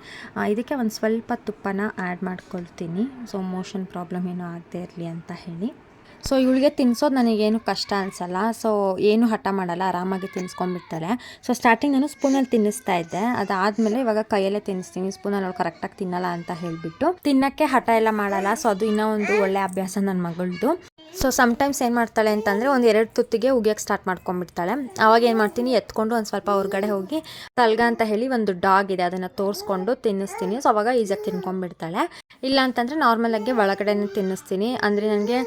ಇದಕ್ಕೆ ಒಂದು ಸ್ವಲ್ಪ ತುಪ್ಪನ ಆ್ಯಡ್ ಮಾಡ್ಕೊಳ್ತೀನಿ. ಸೊ ಮೋಷನ್ ಪ್ರಾಬ್ಲಮ್ ಏನೂ ಆಗದೆ ಇರಲಿ ಅಂತ ಹೇಳಿ. ಸೊ ಇವಳಿಗೆ ತಿನ್ಸೋದು ನನಗೇನು ಕಷ್ಟ ಅನಿಸಲ್ಲ. ಸೊ ಏನು ಹಠ ಮಾಡಲ್ಲ, ಆರಾಮಾಗಿ ತಿನ್ಸ್ಕೊಂಡ್ಬಿಡ್ತಾಳೆ. ಸೊ ಸ್ಟಾರ್ಟಿಂಗ್ ನಾನು ಸ್ಪೂನಲ್ಲಿ ತಿನ್ನಿಸ್ತಾ ಇದ್ದೆ. ಅದಾದಮೇಲೆ ಇವಾಗ ಕೈಯಲ್ಲೇ ತಿನ್ನಿಸ್ತೀನಿ. ಸ್ಪೂನಲ್ಲಿ ಅವಳು ಕರೆಕ್ಟಾಗಿ ತಿನ್ನಲ್ಲ ಅಂತ ಹೇಳಿಬಿಟ್ಟು. ತಿನ್ನಕ್ಕೆ ಹಠ ಎಲ್ಲ ಮಾಡಲ್ಲ. ಸೊ ಅದು ಇನ್ನೂ ಒಂದು ಒಳ್ಳೆ ಅಭ್ಯಾಸ ನನ್ನ ಮಗಳದು. ಸೊ ಸಮ್ಟೈಮ್ಸ್ ಏನು ಮಾಡ್ತಾಳೆ ಅಂತಂದರೆ ಒಂದು ಎರಡು ತುತ್ತಿಗೆ ಉಗಿಯೋಕ್ಕೆ ಸ್ಟಾರ್ಟ್ ಮಾಡ್ಕೊಂಡ್ಬಿಡ್ತಾಳೆ. ಅವಾಗ ಏನು ಮಾಡ್ತೀನಿ, ಎತ್ಕೊಂಡು ಒಂದು ಸ್ವಲ್ಪ ಹೊರಗಡೆ ಹೋಗಿ ತಲ್ಗ ಅಂತ ಹೇಳಿ ಒಂದು ಡಾಗ್ ಇದೆ, ಅದನ್ನು ತೋರಿಸ್ಕೊಂಡು ತಿನ್ನಿಸ್ತೀನಿ. ಸೊ ಅವಾಗ ಈಸಿಯಾಗಿ ತಿನ್ಕೊಂಡ್ಬಿಡ್ತಾಳೆ. ಇಲ್ಲ ಅಂತಂದರೆ ನಾರ್ಮಲಾಗಿ ಒಳಗಡೆನೇ ತಿನ್ನಿಸ್ತೀನಿ. ಅಂದರೆ ನನಗೆ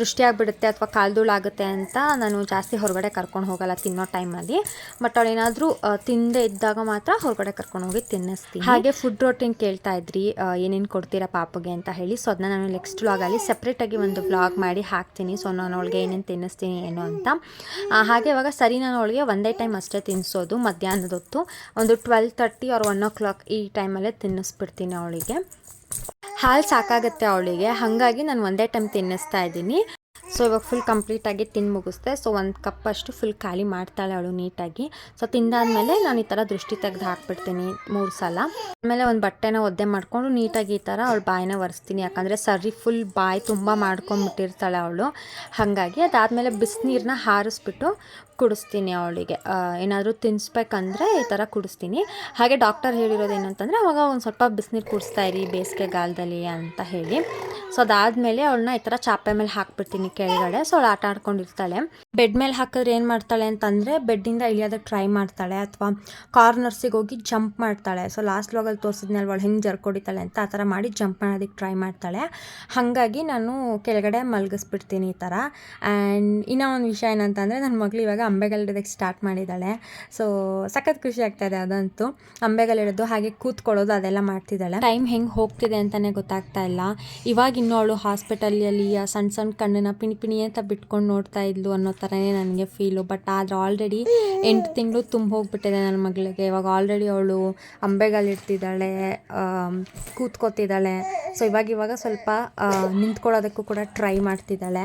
ದೃಷ್ಟಿ ಆಗಿಬಿಡುತ್ತೆ ಅಥವಾ ಕಾಲ್ದೂಳಾಗುತ್ತೆ ಅಂತ ನಾನು ಜಾಸ್ತಿ ಹೊರಗಡೆ ಕರ್ಕೊಂಡು ಹೋಗಲ್ಲ ತಿನ್ನೋ ಟೈಮಲ್ಲಿ ಬಟ್ ಅವಳೇನಾದರೂ ತಿಂದೇ ಇದ್ದಾಗ ಮಾತ್ರ ಹೊರಗಡೆ ಕರ್ಕೊಂಡು ಹೋಗಿ ತಿನ್ನಿಸ್ತೀನಿ. ಹಾಗೆ ಫುಡ್ ರೋಟೀನ್ ಕೇಳ್ತಾ ಇದ್ರಿ ಏನೇನು ಕೊಡ್ತೀರಾ ಪಾಪಗೆ ಅಂತ ಹೇಳಿ. ಸೊ ಅದನ್ನ ನಾನು ನೆಕ್ಸ್ಟ್ ವ್ಲಾಗಲ್ಲಿ ಸಪ್ರೇಟಾಗಿ ಒಂದು ವ್ಲಾಗ್ ಮಾಡಿ ಹಾಕ್ತೀನಿ. ತಿನ್ನಿಸ್ತೀನಿ ಸೊ ನಾನು ಅವಳಿಗೆ ಏನೇನು ತಿನ್ನಿಸ್ತೀನಿ ಏನು ಅಂತ. ಹಾಗೆ ಇವಾಗ ಸರಿ ನಾನು ಅವಳಿಗೆ ಒಂದೇ ಟೈಮ್ ಅಷ್ಟೇ ತಿನ್ನಿಸೋದು ಮಧ್ಯಾಹ್ನದ ಹೊತ್ತು ಒಂದು twelve thirty or one o'clock ಈ ಟೈಮಲ್ಲೇ ತಿನ್ನಿಸ್ಬಿಡ್ತೀನಿ ಅವಳಿಗೆ. ಹಾಲು ಸಾಕಾಗುತ್ತೆ ಅವಳಿಗೆ, ಹಾಗಾಗಿ ನಾನು ಒಂದೇ ಟೈಮ್ ತಿನ್ನಿಸ್ತಾ ಇದ್ದೀನಿ. ಸೊ ಇವಾಗ ಫುಲ್ ಕಂಪ್ಲೀಟಾಗಿ ತಿಂದು ಮುಗಿಸ್ದೆ. ಸೊ ಒಂದು ಕಪ್ ಅಷ್ಟು ಫುಲ್ ಖಾಲಿ ಮಾಡ್ತಾಳೆ ಅವಳು ನೀಟಾಗಿ. ಸೊ ತಿಂದಾದಮೇಲೆ ನಾನು ಈ ಥರ ದೃಷ್ಟಿ ತೆಗೆದು ಹಾಕ್ಬಿಡ್ತೀನಿ ಮೂರು ಸಲ. ಆಮೇಲೆ ಒಂದು ಬಟ್ಟೆನ ಒದ್ದೆ ಮಾಡಿಕೊಂಡು ನೀಟಾಗಿ ಈ ಥರ ಅವಳು ಬಾಯಿನ ಒರೆಸ್ತೀನಿ. ಯಾಕಂದರೆ ಸರಿ ಫುಲ್ ಬಾಯಿ ತುಂಬ ಮಾಡ್ಕೊಂಬಿಟ್ಟಿರ್ತಾಳೆ ಅವಳು. ಹಾಗಾಗಿ ಅದಾದಮೇಲೆ ಬಿಸಿನೀರನ್ನ ಹಾರಿಸ್ಬಿಟ್ಟು ಕುಡಿಸ್ತೀನಿ ಅವಳಿಗೆ. ಏನಾದರೂ ತಿನ್ನಿಸ್ಬೇಕಂದ್ರೆ ಈ ಥರ ಕುಡಿಸ್ತೀನಿ. ಹಾಗೆ ಡಾಕ್ಟರ್ ಹೇಳಿರೋದು ಏನಂತಂದರೆ ಅವಾಗ ಒಂದು ಸ್ವಲ್ಪ ಬಿಸಿನೀರು ಕುಡಿಸ್ತಾ ಇರಿ ಬೇಸಿಗೆಗಾಲದಲ್ಲಿ ಅಂತ ಹೇಳಿ. ಸೊ ಅದಾದಮೇಲೆ ಅವಳನ್ನ ಈ ಥರ ಚಾಪೆ ಮೇಲೆ ಹಾಕ್ಬಿಡ್ತೀನಿ ಕೆಳಗಡೆ. ಸೊ ಅವಳು ಆಟ ಆಡ್ಕೊಂಡಿರ್ತಾಳೆ. ಬೆಡ್ ಮೇಲೆ ಹಾಕಿದ್ರೆ ಏನು ಮಾಡ್ತಾಳೆ ಅಂತಂದರೆ ಬೆಡ್ಡಿಂದ ಇಳಿಯೋದಕ್ಕೆ ಟ್ರೈ ಮಾಡ್ತಾಳೆ ಅಥವಾ ಕಾರ್ನರ್ಸಿಗೆ ಹೋಗಿ ಜಂಪ್ ಮಾಡ್ತಾಳೆ. ಸೊ ಲಾಸ್ಟ್ ಲಾಗಲ್ಲಿ ತೋರಿಸಿದ್ನಲ್ವ ಅವಳು ಹೆಂಗೆ ಜರ್ಕೊಡಿತಾಳೆ ಅಂತ ಆ ಥರ ಮಾಡಿ ಜಂಪ್ ಮಾಡೋದಕ್ಕೆ ಟ್ರೈ ಮಾಡ್ತಾಳೆ. ಹಾಗಾಗಿ ನಾನು ಕೆಳಗಡೆ ಮಲಗಿಸ್ಬಿಡ್ತೀನಿ ಈ ಥರ. ಆ್ಯಂಡ್ ಇನ್ನೂ ಒಂದು ವಿಷಯ ಏನಂತಂದರೆ ನನ್ನ ಮಗಳು ಇವಾಗ ಅಂಬೆಗಲ್ಲಿಡೋದಕ್ಕೆ ಸ್ಟಾರ್ಟ್ ಮಾಡಿದ್ದಾಳೆ. ಸೊ ಸಖತ್ ಖುಷಿ ಆಗ್ತಾಯಿದೆ ಅದಂತೂ. ಅಂಬೆಗಲ್ಲಿಡೋದು ಹಾಗೆ ಕೂತ್ಕೊಳ್ಳೋದು ಅದೆಲ್ಲ ಮಾಡ್ತಿದ್ದಾಳೆ. ಟೈಮ್ ಹೆಂಗೆ ಹೋಗ್ತಿದೆ ಅಂತಲೇ ಗೊತ್ತಾಗ್ತಾ ಇಲ್ಲ. ಇವಾಗ ಇನ್ನೂ ಅವಳು ಹಾಸ್ಪಿಟಲಲ್ಲಿ ಆ ಸಣ್ಣ ಸಣ್ಣ ಕಣ್ಣನ್ನ ಪಿಣಿ ಪಿಣಿ ಅಂತ ಬಿಟ್ಕೊಂಡು ನೋಡ್ತಾ ಇದ್ಲು ಅನ್ನೋ ಥರನೇ ನನಗೆ ಫೀಲು ಬಟ್ ಆದರೆ ಆಲ್ರೆಡಿ ಎಂಟು ತಿಂಗಳು ತುಂಬ ಹೋಗ್ಬಿಟ್ಟಿದೆ ನನ್ನ ಮಗಳಿಗೆ. ಇವಾಗ ಆಲ್ರೆಡಿ ಅವಳು ಅಂಬೆಗಾಲಿಡ್ತಿದ್ದಾಳೆ ಕೂತ್ಕೋತಿದ್ದಾಳೆ. ಸೊ ಇವಾಗ ಇವಾಗ ಸ್ವಲ್ಪ ನಿಂತ್ಕೊಳ್ಳೋದಕ್ಕೂ ಕೂಡ ಟ್ರೈ ಮಾಡ್ತಿದ್ದಾಳೆ.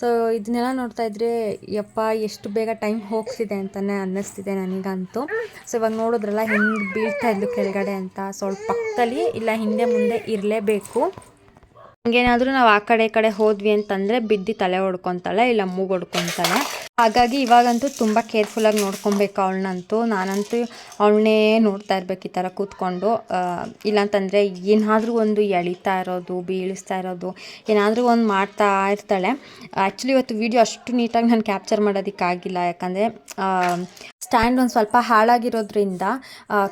ಸೊ ಇದನ್ನೆಲ್ಲ ನೋಡ್ತಾ ಇದ್ರೆ, ಯಪ್ಪ, ಎಷ್ಟು ಬೇಗ ಟೈಮ್ ಹೋಗ್ತಿದೆ ಅಂತಲೇ ಅನ್ನಿಸ್ತಿದೆ ನನಗಂತೂ. ಸೊ ಇವಾಗ ನೋಡಿದ್ರಲ್ಲ ಹೆಂಗೆ ಬೀಳ್ತಾ ಇದ್ಲು ಕೆಳಗಡೆ ಅಂತ ಸ್ವಲ್ಪ ಪಕ್ಕದಲ್ಲಿ ಇಲ್ಲ, ಹಿಂದೆ ಮುಂದೆ ಇರಲೇಬೇಕು. ಹಂಗೇನಾದರೂ ನಾವು ಆ ಕಡೆ ಈ ಕಡೆ ಹೋದ್ವಿ ಅಂತಂದರೆ ಬಿದ್ದು ತಲೆ ಹೊಡ್ಕೊತಾಳೆ ಇಲ್ಲ ಮೂಗು ಹೊಡ್ಕೊತಾಳೆ. ಹಾಗಾಗಿ ಇವಾಗಂತೂ ತುಂಬ ಕೇರ್ಫುಲ್ಲಾಗಿ ನೋಡ್ಕೊಬೇಕು ಅವಳನ್ನಂತೂ. ನಾನಂತೂ ಅವಳನ್ನೇ ನೋಡ್ತಾ ಇರ್ಬೇಕು ಈ ಥರ ಕೂತ್ಕೊಂಡು. ಇಲ್ಲಾಂತಂದರೆ ಏನಾದರೂ ಒಂದು ಎಳಿತಾ ಇರೋದು, ಬೀಳಿಸ್ತಾ ಇರೋದು, ಏನಾದರೂ ಒಂದು ಮಾಡ್ತಾ ಇರ್ತಾಳೆ. ಆ್ಯಕ್ಚುಲಿ ಇವತ್ತು ವೀಡಿಯೋ ಅಷ್ಟು ನೀಟಾಗಿ ನಾನು ಕ್ಯಾಪ್ಚರ್ ಮಾಡೋದಕ್ಕಾಗಿಲ್ಲ. ಯಾಕಂದರೆ ಸ್ಟ್ಯಾಂಡ್ ಒಂದು ಸ್ವಲ್ಪ ಹಾಳಾಗಿರೋದ್ರಿಂದ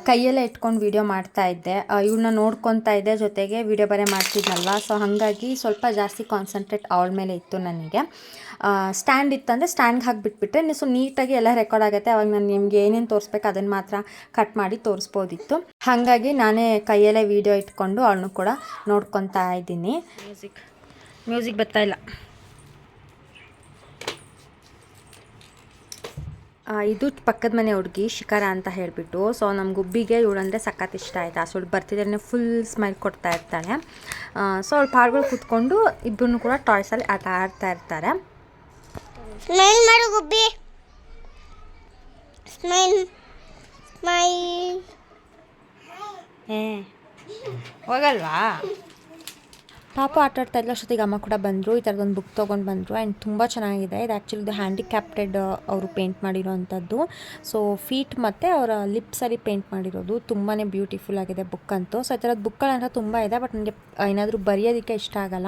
ಕೈಯಲ್ಲೇ ಇಟ್ಕೊಂಡು ವೀಡಿಯೋ ಮಾಡ್ತಾ ಇದ್ದೆ. ಇವಳನ್ನ ನೋಡ್ಕೊತಾ ಇದ್ದೆ. ಜೊತೆಗೆ ವೀಡಿಯೋ ಬರೇ ಮಾಡ್ತಿದ್ನಲ್ವ? ಸೊ ಹಾಗಾಗಿ ಸ್ವಲ್ಪ ಜಾಸ್ತಿ ಕಾನ್ಸಂಟ್ರೇಟ್ ಅವಳ ಮೇಲೆ ಇತ್ತು ನನಗೆ. ಸ್ಟ್ಯಾಂಡ್ ಇತ್ತಂದರೆ ಸ್ಟ್ಯಾಂಡ್ಗೆ ಹಾಕಿಬಿಟ್ಬಿಟ್ರೆ ನೀವು ಸೊ ನೀಟಾಗಿ ಎಲ್ಲ ರೆಕಾರ್ಡ್ ಆಗುತ್ತೆ. ಅವಾಗ ನಾನು ನಿಮ್ಗೆ ಏನೇನು ತೋರಿಸ್ಬೇಕು ಅದನ್ನು ಮಾತ್ರ ಕಟ್ ಮಾಡಿ ತೋರಿಸ್ಬೋದಿತ್ತು. ಹಾಗಾಗಿ ನಾನೇ ಕೈಯಲ್ಲೇ ವೀಡಿಯೋ ಇಟ್ಕೊಂಡು ಅವಳನ್ನು ಕೂಡ ನೋಡ್ಕೊತಾ ಇದ್ದೀನಿ. ಮ್ಯೂಸಿಕ್ ಮ್ಯೂಸಿಕ್ ಬರ್ತಾ ಇಲ್ಲ. ಇದು ಪಕ್ಕದ ಮನೆ ಹುಡುಗಿ ಶಿಖರ ಅಂತ ಹೇಳಿಬಿಟ್ಟು. ಸೊ ನಮ್ಮ ಗುಬ್ಬಿಗೆ ಇವಳಂದರೆ ಸಖತ್ ಇಷ್ಟ ಆಯ್ತು. ಸೊ ಅವಳು ಬರ್ತಿದ್ರೆ ಫುಲ್ ಸ್ಮೈಲ್ ಕೊಡ್ತಾ ಇರ್ತಾಳೆ. ಸೊ ಅವಳು ಪಾರ್ಗಳು ಕೂತ್ಕೊಂಡು ಇಬ್ಬರನ್ನು ಕೂಡ ಟಾಯ್ಸಲ್ಲಿ ಆಟ ಆಡ್ತಾ ಇರ್ತಾರೆ. ಸ್ಮೈಲ್ ಮಾಡು ಗುಬ್ಬಿ. Smile smile. ಹೋಗಲ್ವಾ? ಪಾಪ ಆಟ ಆಡ್ತಾ ಅಷ್ಟೊತ್ತಿಗೆ ಅಮ್ಮ ಕೂಡ ಬಂದರು, ಈ ಥರದೊಂದು ಬುಕ್ ತೊಗೊಂಡು ಬಂದರು ಆ್ಯಂಡ್ ತುಂಬ ಚೆನ್ನಾಗಿದೆ. ಇದು ಆ್ಯಕ್ಚುಲಿ ಇದು ಹ್ಯಾಂಡಿಕ್ಯಾಪ್ಟೆಡ್ ಅವರು ಪೇಂಟ್ ಮಾಡಿರೋವಂಥದ್ದು ಸೊ ಫೀಟ್ ಮತ್ತು ಅವರ ಲಿಪ್ಸಲ್ಲಿ ಪೇಂಟ್ ಮಾಡಿರೋದು. ತುಂಬಾ ಬ್ಯೂಟಿಫುಲ್ ಆಗಿದೆ ಬುಕ್ ಅಂತೂ. ಸೊ ಈ ಥರದ ಬುಕ್ಗಳಂತ ತುಂಬ ಇದೆ ಬಟ್ ನನಗೆ ಏನಾದರೂ ಬರೆಯೋದಕ್ಕೆ ಇಷ್ಟ ಆಗಲ್ಲ.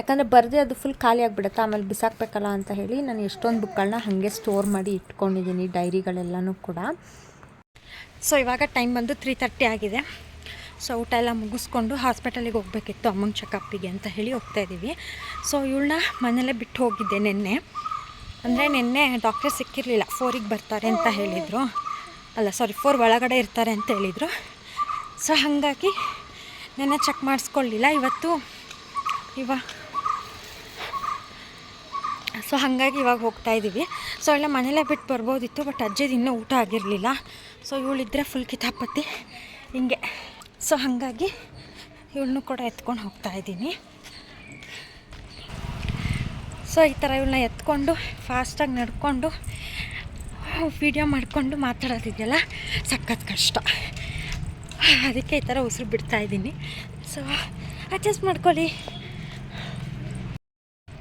ಯಾಕಂದರೆ ಬರೆದೇ ಅದು ಫುಲ್ ಖಾಲಿ ಆಗಿಬಿಡುತ್ತೆ, ಆಮೇಲೆ ಬಿಸಾಕಬೇಕಲ್ಲ ಅಂತ ಹೇಳಿ ನಾನು ಎಷ್ಟೊಂದು ಬುಕ್ಗಳನ್ನ ಹಾಗೆ ಸ್ಟೋರ್ ಮಾಡಿ ಇಟ್ಕೊಂಡಿದ್ದೀನಿ ಡೈರಿಗಳೆಲ್ಲನೂ ಕೂಡ. ಸೊ ಇವಾಗ ಟೈಮ್ ಬಂದು ತ್ರೀ ತರ್ಟಿ ಆಗಿದೆ. ಸೊ ಊಟ ಎಲ್ಲ ಮುಗಿಸ್ಕೊಂಡು ಹಾಸ್ಪಿಟಲಿಗೆ ಹೋಗಬೇಕಿತ್ತು ಅಮ್ಮಂಗೆ ಚೆಕಪ್ಪಿಗೆ ಅಂತ ಹೇಳಿ ಹೋಗ್ತಾ ಇದ್ದೀವಿ. ಸೊ ಇವಳನ್ನ ಮನೆಯಲ್ಲೇ ಬಿಟ್ಟು ಹೋಗಿದ್ದೆ ನಿನ್ನೆ. ಅಂದರೆ ನಿನ್ನೆ ಡಾಕ್ಟರ್ ಸಿಕ್ಕಿರಲಿಲ್ಲ ಫೋರಿಗೆ ಬರ್ತಾರೆ ಅಂತ ಹೇಳಿದರು. ಅಲ್ಲ ಸಾರಿ ಫೋರ್ ಒಳಗಡೆ ಇರ್ತಾರೆ ಅಂತ ಹೇಳಿದರು. ಸೊ ಹಾಗಾಗಿ ನೆನ್ನೆ ಚೆಕ್ ಮಾಡಿಸ್ಕೊಳ್ಳಿಲ್ಲ ಇವತ್ತು ಇವಾಗ ಸೊ ಹಾಗಾಗಿ ಇವಾಗ ಹೋಗ್ತಾ ಇದ್ದೀವಿ. ಸೊ ಎಲ್ಲ ಮನೇಲೇ ಬಿಟ್ಟು ಬರ್ಬೋದಿತ್ತು ಬಟ್ ಅಜ್ಜಿದು ಇನ್ನೂ ಊಟ ಆಗಿರಲಿಲ್ಲ. ಸೊ ಇವಳಿದ್ರೆ ಫುಲ್ ಕಿತಾಪತಿ. ಹಿಂಗೆ. ಸೊ ಹಾಗಾಗಿ ಇವಳನ್ನು ಕೂಡ ಎತ್ಕೊಂಡು ಹೋಗ್ತಾ ಇದ್ದೀನಿ. ಸೊ ಈ ಥರ ಇವಳನ್ನ ಎತ್ಕೊಂಡು ಫಾಸ್ಟಾಗಿ ನಡ್ಕೊಂಡು ವೀಡಿಯೋ ಮಾಡಿಕೊಂಡು ಮಾತಾಡೋದಿದೆಯಲ್ಲ? ಸಖತ್ ಕಷ್ಟ. ಅದಕ್ಕೆ ಈ ಥರ ಉಸಿರು ಬಿಡ್ತಾ ಇದ್ದೀನಿ. ಸೊ ಅಡ್ಜಸ್ಟ್ ಮಾಡ್ಕೊಳ್ಳಿ.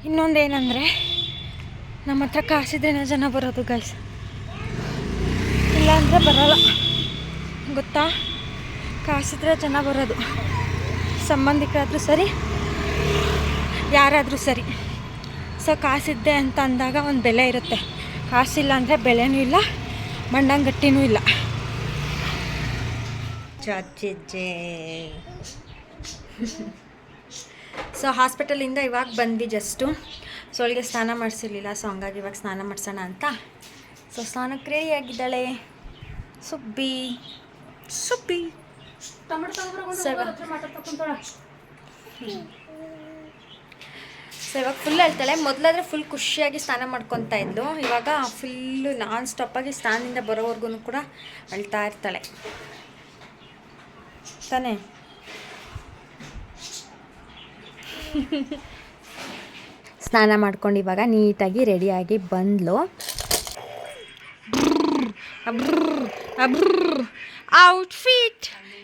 ಇನ್ನೊಂದೇನೆಂದರೆ ನಮ್ಮ ಹತ್ರ ಕಾಸಿದ್ರೇನೆ ಜನ ಬರೋದು ಗೈಸ್ ಇಲ್ಲಾಂದರೆ ಬರೋಲ್ಲ. ಗೊತ್ತಾ? ಕಾಸಿದ್ರೆ ಚೆನ್ನಾಗಿ ಬರೋದು. ಸಂಬಂಧಿಕರಾದರೂ ಸರಿ ಯಾರಾದರೂ ಸರಿ. ಸೊ ಕಾಸಿದ್ದೆ ಅಂತ ಅಂದಾಗ ಒಂದು ಬೆಲೆ ಇರುತ್ತೆ. ಕಾಸಿಲ್ಲ ಅಂದರೆ ಬೆಲೆನೂ ಇಲ್ಲ ಮಣ್ಣಂಗಟ್ಟಿನೂ ಇಲ್ಲ. ಚಾಚಿಜ್ಜೆ ಸೊ ಹಾಸ್ಪಿಟಲಿಂದ ಇವಾಗ ಬಂದ್ವಿ ಜಸ್ಟು. ಸೊ ಅವಳಿಗೆ ಸ್ನಾನ ಮಾಡಿಸಿರ್ಲಿಲ್ಲ. ಸೊ ಹಂಗಾಗಿ ಇವಾಗ ಸ್ನಾನ ಮಾಡಿಸೋಣ ಅಂತ. ಸೊ ಸ್ನಾನಕ್ಕೆ ರೆಡಿ ಆಗಿದ್ದಾಳೆ ಸುಬ್ಬಿ. ಸುಬ್ಬಿ. ಸೊ ಇವಾಗ ಫುಲ್ ಹೇಳ್ತಾಳೆ. ಮೊದಲಾದ್ರೆ ಫುಲ್ ಖುಷಿಯಾಗಿ ಸ್ನಾನ ಮಾಡ್ಕೊತಾ ಇದ್ಲು. ಇವಾಗ ಫುಲ್ಲು ನಾನ್ ಸ್ಟಾಪಾಗಿ ಸ್ನಾನದಿಂದ ಬರೋವರೆಗೂ ಕೂಡ ಅಳ್ತಾ ಇರ್ತಾಳೆ. ತಾನೇ? ಸ್ನಾನ ಮಾಡ್ಕೊಂಡು ಇವಾಗ ನೀಟಾಗಿ ರೆಡಿಯಾಗಿ ಬಂದ್ಲು. ಔಟ್ಫಿಟ್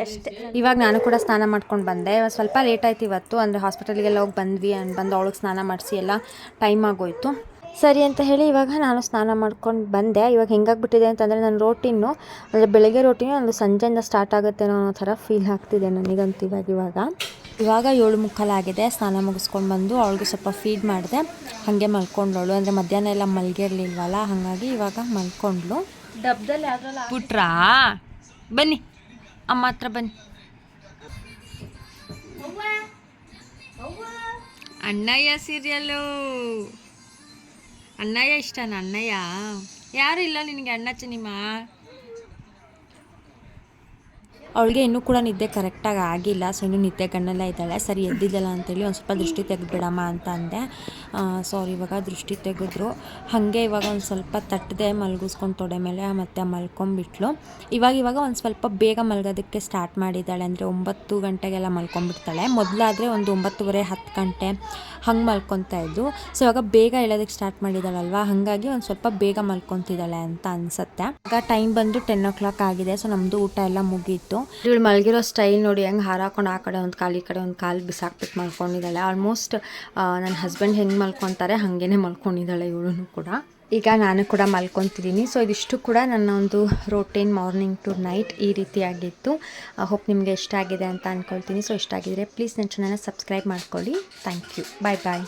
ಅಷ್ಟೇ. ಅಷ್ಟೇ. ಇವಾಗ ನಾನು ಕೂಡ ಸ್ನಾನ ಮಾಡ್ಕೊಂಡು ಬಂದೆ. ಸ್ವಲ್ಪ ಲೇಟ್ ಆಯ್ತು ಇವತ್ತು. ಅಂದರೆ ಹಾಸ್ಪಿಟಲ್ಗೆಲ್ಲ ಹೋಗಿ ಬಂದ್ವಿ ಅಂಡ್ ಬಂದು ಅವಳಿಗೆ ಸ್ನಾನ ಮಾಡಿಸಿ ಎಲ್ಲ ಟೈಮ್ ಆಗೋಯ್ತು. ಸರಿ ಅಂತ ಹೇಳಿ ಇವಾಗ ನಾನು ಸ್ನಾನ ಮಾಡ್ಕೊಂಡು ಬಂದೆ. ಇವಾಗ ಹೆಂಗಾಗ್ಬಿಟ್ಟಿದೆ ಅಂತಂದರೆ ನನ್ನ ರೋಟೀನು ಅಂದರೆ ಬೆಳಗ್ಗೆ ರೋಟೀನು ಒಂದು ಸಂಜೆಯಿಂದ ಸ್ಟಾರ್ಟ್ ಆಗುತ್ತೆ ಅನ್ನೋ ಥರ ಫೀಲ್ ಆಗ್ತಿದೆ ನನಗಂತೂ ಇವಾಗ ಇವಾಗ. ಇವಾಗ ಏಳು ಮುಕ್ಕಾಲಾಗಿದೆ ಸ್ನಾನ ಮುಗಿಸ್ಕೊಂಡು ಬಂದು ಅವಳಿಗೆ ಸ್ವಲ್ಪ ಫೀಡ್ ಮಾಡಿದೆ. ಹಾಗೆ ಮಲ್ಕೊಂಡಳು ಅಂದರೆ ಮಧ್ಯಾಹ್ನ ಎಲ್ಲ ಮಲ್ಗಿರ್ಲಿಲ್ವಲ್ಲ ಹಾಗಾಗಿ ಇವಾಗ ಮಲ್ಕೊಂಡ್ಳು. ಡಬ್ದಲ್ಲಿ ಪುಟ್ರಾ ಬನ್ನಿ. ಅಮ್ಮ ಹತ್ರ ಬನ್ನಿ. ಅಣ್ಣಯ್ಯ ಸೀರಿಯಲ್ಲು ಅಣ್ಣಯ್ಯ ಇಷ್ಟನಾ? ಅಣ್ಣಯ್ಯ? ಯಾರು ಇಲ್ಲ ನಿನಗೆ ಅಣ್ಣ ಚೆನ್ನಿಮ್ಮ ಅವಳಿಗೆ ಇನ್ನೂ ಕೂಡ ನಿದ್ದೆ ಕರೆಕ್ಟಾಗಿ ಆಗಿಲ್ಲ. ಸೊ ಇನ್ನೂ ನಿದ್ದೆ ಗಣ್ಣೆಲ್ಲ ಇದ್ದಾಳೆ. ಸರಿ, ಎದ್ದಿದ್ದಲ್ಲ ಅಂತೇಳಿ ಒಂದು ಸ್ವಲ್ಪ ದೃಷ್ಟಿ ತೆಗೆದ್ಬಿಡಮ್ಮ ಅಂತ ಅಂದೆ. ಸೊ ಅವ್ರು ಇವಾಗ ದೃಷ್ಟಿ ತೆಗೆದ್ರು. ಹಾಗೆ ಇವಾಗ ಒಂದು ಸ್ವಲ್ಪ ತಟ್ಟದೆ ಮಲಗಿಸ್ಕೊಂಡು ತೊಡೆ ಮೇಲೆ ಮತ್ತೆ ಮಲ್ಕೊಂಬಿಟ್ಲು ಇವಾಗ ಇವಾಗ ಒಂದು ಸ್ವಲ್ಪ ಬೇಗ ಮಲಗೋದಕ್ಕೆ ಸ್ಟಾರ್ಟ್ ಮಾಡಿದ್ದಾಳೆ. ಅಂದರೆ ಒಂಬತ್ತು ಗಂಟೆಗೆಲ್ಲ ಮಲ್ಕೊಂಬಿಡ್ತಾಳೆ ಮೊದಲಾದರೆ ಒಂದು ಒಂಬತ್ತುವರೆ, ಹತ್ತು ಗಂಟೆ ಹಂಗೆ ಮಲ್ಕೊತಾ ಇದ್ದು ಸೊ ಇವಾಗ ಬೇಗ ಹೇಳೋದಕ್ಕೆ ಸ್ಟಾರ್ಟ್ ಮಾಡಿದ್ದಾಳಲ್ವಾ? ಹಾಗಾಗಿ ಒಂದು ಸ್ವಲ್ಪ ಬೇಗ ಮಲ್ಕೊತಿದ್ದಾಳೆ ಅಂತ ಅನ್ಸುತ್ತೆ. ಆಗ ಟೈಮ್ ಬಂದು ಟೆನ್ ಓ ಕ್ಲಾಕ್ ಆಗಿದೆ. ಸೊ ನಮ್ಮದು ಊಟ ಎಲ್ಲ ಮುಗೀತು. ಇವಳು. ಮಲಗಿರೋ ಸ್ಟೈಲ್ ನೋಡಿ ಹೆಂಗೆ ಹಾರಾಕೊಂಡು ಆ ಕಡೆ ಒಂದು ಕಾಲು, ಈ ಕಡೆ ಒಂದು ಕಾಲು ಬಿಸಾಕ್ಬಿಟ್ಟು ಮಲ್ಕೊಂಡಿದ್ದಾಳೆ. ಆಲ್ಮೋಸ್ಟ್ ನನ್ನ ಹಸ್ಬೆಂಡ್ ಹೆಂಗೆ ಮಲ್ಕೊತಾರೆ ಹಾಗೇನೆ ಮಲ್ಕೊಂಡಿದ್ದಾಳೆ ಇವಳು ಕೂಡ. ಈಗ ನಾನು ಕೂಡ ಮಲ್ಕೊತಿದ್ದೀನಿ. ಸೊ ಇದಿಷ್ಟು ಕೂಡ ನನ್ನ ಒಂದು ರೋಟೀನ್ ಮಾರ್ನಿಂಗ್ ಟು ನೈಟ್ ಈ ರೀತಿಯಾಗಿತ್ತು ಹೋಪ್ ನಿಮಗೆ ಇಷ್ಟ ಆಗಿದೆ ಅಂತ ಅಂದ್ಕೊಳ್ತೀನಿ ಸೊ ಇಷ್ಟ ಆಗಿದ್ರೆ ಪ್ಲೀಸ್ ನನ್ನ ಚಾನಲ್ನ ಸಬ್ಸ್ಕ್ರೈಬ್ ಮಾಡ್ಕೊಳ್ಳಿ. Thank you bye bye